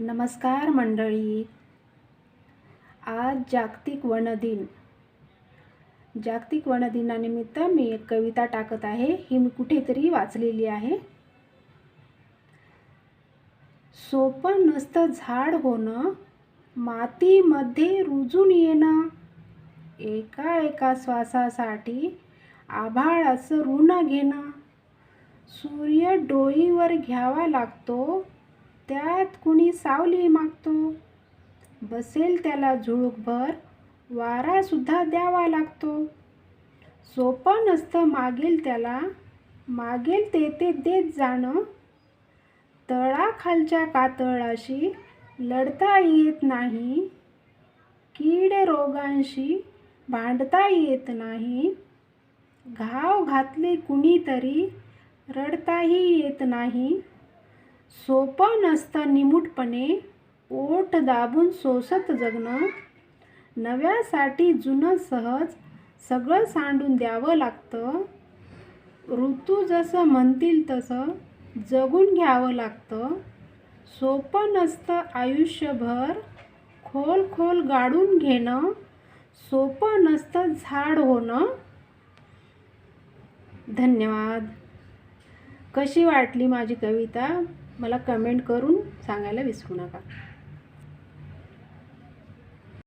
नमस्कार मंडळी. आज जागतिक वन दिन. जागतिक वन दिनानिमित्त मी एक कविता टाकत आहे. ही मी कुठेतरी वाचलेली आहे. सोपं नसतं झाड होणं मातीमध्ये रुजून येणं. एका एका श्वासासाठी आभाळाचं ऋण घेणं. सूर्य डोईवर घ्यावा लागतो त्यात कुणी सावली मागतो? बसेल त्याला झुळूकभर वारासुद्धा द्यावा लागतो. सोपं नसतं मागेल त्याला. मागेल ते ते देत जाणं. तळाखालच्या कातळाशी लढता येत नाही. कीड रोगांशी भांडता येत नाही. घाव घातले कुणीतरी रडताही येत नाही. सोपं नसतं निमूटपणे ओठ दाबून सोसत जगणं नव्यासाठी जुनं सहज सगळं सांडून द्यावं लागतं ऋतू जसं म्हणतील तसं जगून घ्यावं लागतं. सोपं नसतं आयुष्यभर खोल खोल गाडून घेणं सोपं नसतं झाड होणं. धन्यवाद. कशी वाटली माझी कविता? मला कमेंट करून सांगायला विसरू नका.